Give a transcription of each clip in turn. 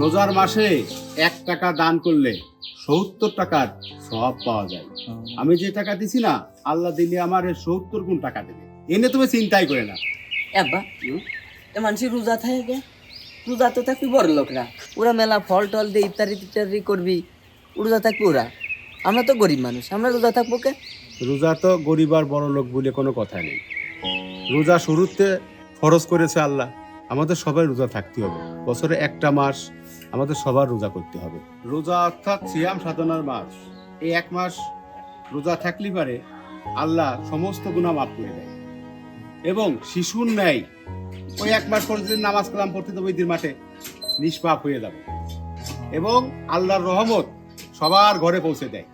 রোজার মাসে এক টাকা দান করলে সত্তর টাকার সব পাওয়া যায়। আমি যে টাকা দিছি না আল্লাহ দিলে আমার সত্তর গুণ টাকা দেবে। এনে তুমি চিন্তাই করে না। আব্বা এ মানুষ রোজা থাকে রোজা তো থাকবি বড় লোকরা। ওরা মেলা ফল টল দিয়ে ইত্যাদি ইত্যাদি করবি। রোজা থাকবি ওরা। আমরা তো গরিব মানুষ। আমরা রোজা থাকব কে? রোজা তো গরিব আর বড় লোক বলে কোনো কথা নেই। রোজা শুরুতে ফরজ করেছে আল্লাহ। আমাদের সবাই রোজা থাকতে হবে। বছরে একটা মাস আমাদের সবার রোজা করতে হবে। রোজা অর্থাৎ সিয়াম সাধনার মাস। এই এক মাস রোজা থাকলে পারে আল্লাহ সমস্ত গুণা মাফ করে দেয়। এবং শিশুর ন্যায় ওই এক মাস পরে যদি নামাজ কালাম পড়তে দেবো ঈদের মাঠে নিষ্পাপ হয়ে যাবে। এবং আল্লাহর রহমত সবার ঘরে পৌঁছে দেয়।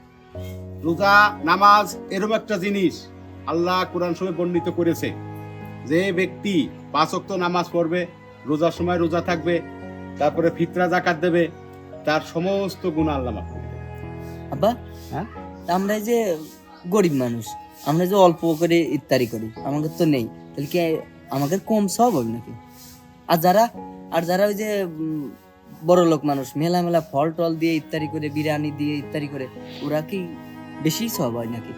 রোজা, নামাজ এরকম একটা জিনিস আল্লাহ কোরআন সময় বর্ণিত করেছে। যে ব্যক্তি পাঁচ ওয়াক্ত নামাজ পড়বে, রোজার সময় রোজা থাকবে তারপরে ফিতরা জাকাত দেবে তার সমস্ত গুণ আল্লাহ মাফ করে দেবে। আব্বা হ্যাঁ? আমরা যে গরিব মানুষ আমরা যে অল্প করে ইত্যাদি করি আমাদের তো নেই তাহলে কি আমাদের কম সব হবে নাকি আর যারা আর যারা ওই যে বড় লোক মানুষ মেলা মেলা ফল টল দিয়ে ইত্যাদি করে বিরিয়ানি দিয়ে ইত্যাদি করে ওরা কি বেশি সব হয় নাকি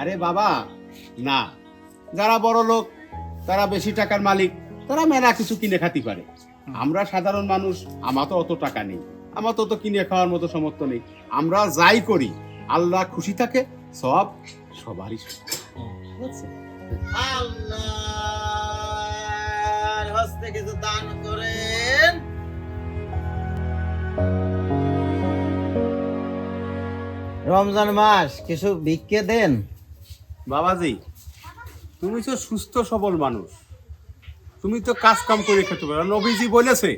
আরে বাবা না যারা বড় লোক তারা বেশি টাকার মালিক তারা মেলা কিছু কিনে খাতে পারে আমরা সাধারণ মানুষ আমার তো অত টাকা নেই আমার তো অত কিনে খাওয়ার মতো সামর্থ্য নেই। আমরা যাই করি আল্লাহ খুশি থাকে সব সবারই আল্লাহর হস্তে কিছু দান করেন। রমজান মাস কিছু ভিক্ষে দেন? বাবাজি তুমি তো সুস্থ সবল মানুষ। তুমি তো কাজ কাম করে খেতে পারো। নবীজি বলেছে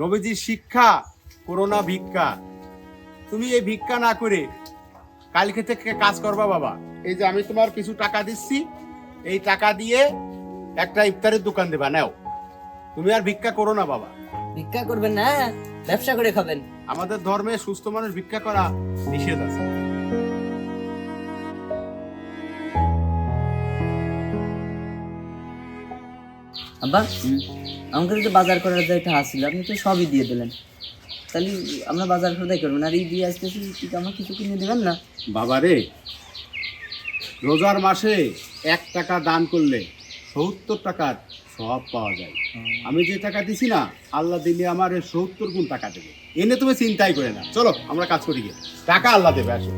নবীজির শিক্ষা করোনা ভিক্ষা। তুমি এই ভিক্ষা না করে কালকে থেকে কাজ করবা বাবা। এই যে আমি তোমার কিছু টাকা দিচ্ছি এই টাকা দিয়ে একটা ইফতারের দোকান দেবা নাও। তুমি আর ভিক্ষা করো না বাবা। ভিক্ষা করবেন না ব্যবসা করে খাবেন। আমাদের ধর্মে সুস্থ মানুষ ভিক্ষা করা নিষেধ আছে। আব্বা আমাকে যে বাজার করার যে আসছিল আপনি তো সবই দিয়ে দিলেন। তাহলে আমরা বাজার খোদাই করবেন আর এই দিয়ে আসতেছি কি আমার কিছু কিনে দেবেন না? বাবা রে রোজার মাসে এক টাকা দান করলে সত্তর টাকার সব পাওয়া যায়। আমি যে টাকা দিছি না আল্লাহ দিলে আমার সত্তর গুণ টাকা দেবে। এনে তুমি চিন্তাই করে না। চলো আমরা কাজ করি গিয়ে। টাকা আল্লাহ দেবে আসো।